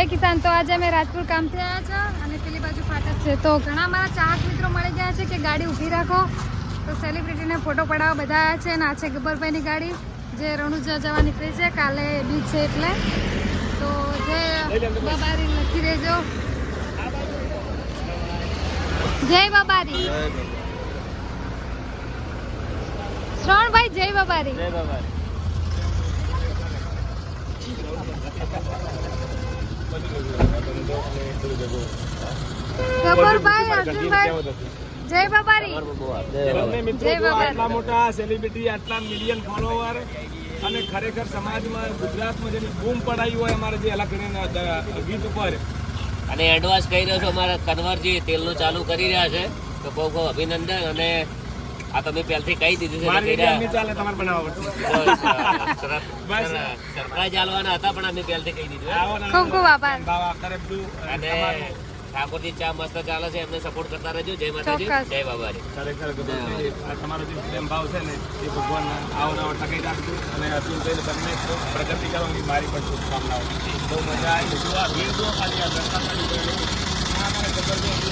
જય કિસાન. તો આજે અમે રાજપુર કામથી આવ્યા છે અને પેલી બાજુ ફાટક છે. તો ઘણા મારા ચાહક મિત્રો મળી ગયા છે કે ગાડી ઊભી રાખો. તો સેલિબ્રિટીને ફોટો પડાવવા બધા આવ્યા છે અને આ છે ગબ્બરભાઈની ગાડી. જે રણુજા જવા નીકળી છે. કાલે બીચ છે એટલે. તો જય બાબારી લખી દેજો જય બાબારી. શ્રવણભાઈ જય બાબારી. ગબ્બરભાઈ અર્જુનભાઈ. જય બાબારી બંને મિત્રો જય જો બાબા. આટલા મોટા સેલિબ્રિટી આટલા મિલિયન ફોલોવર અને ખરેખર સમાજમાં ગુજરાતમાં જેની બૂમ પડાઈ હોય અમારે જે અલગ ગીત ઉપર. અને એડવાન્સ કહી રહ્યો છો અમારા કન્વરજી તેલનું ચાલુ કરી રહ્યા છે. તો બહુ બહુ અભિનંદન અને આ તમે પહેલથી કહી દીધું છે મારી એટલે રીતે એમની ચાલે તમારે બનાવવા પડશે. બસ. સરપ્રાઈઝ આલવાના હતા પણ અમે પહેલથી કહી દીધું ખૂબ ખૂબ આભાર. અને ઠાકોરજી ચા મસ્ત ચાલે છે એમને સપોર્ટ કરતા રહેજો. જય માતાજી. જય બાબા ખરેખર તમારો જે પ્રેમ ભાવ છે ને એ ભગવાન આવો નવો ટકાઈ રાખજો. અને અતુલભાઈને તમને પ્રગતિ કરવાની મારી પણ શુભકામનાઓ બહુ મજા આવી. જો આ ભીડ જો ખાલી આ રસ્તા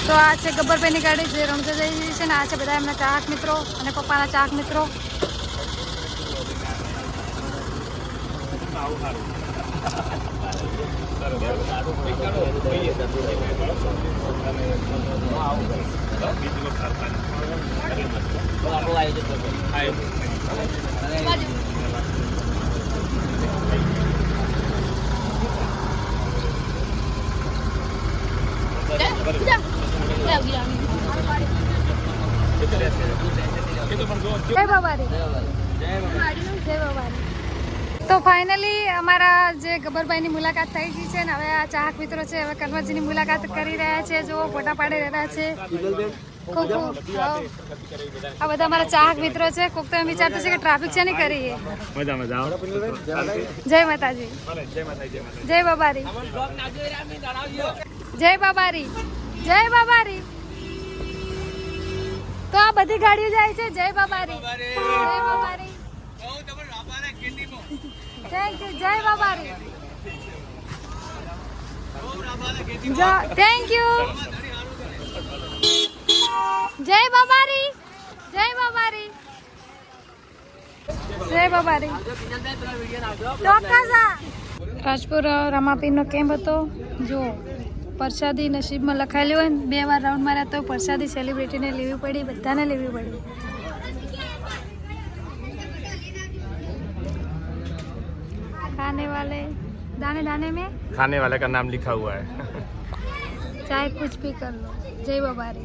તો આ છે ગબ્બરભાઈની ગાડી જે રણુજા જઈ રહી છે ને આ છે બધા એમના ચાહક મિત્રો અને પપ્પાના ચાહક મિત્રો. આવું સારું બરોબર કંઈક કરો કહીએ અને આવું કરો બીજું કોઈ ખાતા નહીં. તો આપણું આયોજન કરજો હા, એવું. એ તો રહેશે. એ તો પણ જો તો ફાઇનલી અમારા જે ગબ્બરભાઈની મુલાકાત થઈ ગઈ છે ને હવે આ ચાહક મિત્રો છે, હવે કન્વરજીની મુલાકાત કરી રહ્યા છે જો ફોટા પાડી રહ્યા છે. આ બધા અમારા ચાહક મિત્રો છે, કોક તો વિચારતું છે કે ટ્રાફિક છે ને કરીએ. જય માતાજી. જય બાબારી જય બાબારી જય બાબારી આ બધી ગાડીઓ જાય છે. જય બાબારી. જય બાબારી. થેન્ક યુ જય બાબારી. થેન્ક યુ જય બાબારી. જય બાબારી. જય બાબારી. ચોક્કસ. રાજપુર રમાપીરનો કેમ્પ હતો. જો પરસાદી નસીબમાં લખાયેલી હોય ને બે વાર રાઉન્ડ માર્યા તો પ્રસાદી સેલિબ્રિટીને લેવી પડી બધાને લેવી પડી. ખાને વાલે દાને દાને મેં? ખાને વાલે કા નામ લિખા હુઆ હૈ. ચાહે કુછ ભી કર લો. જય બાબા રે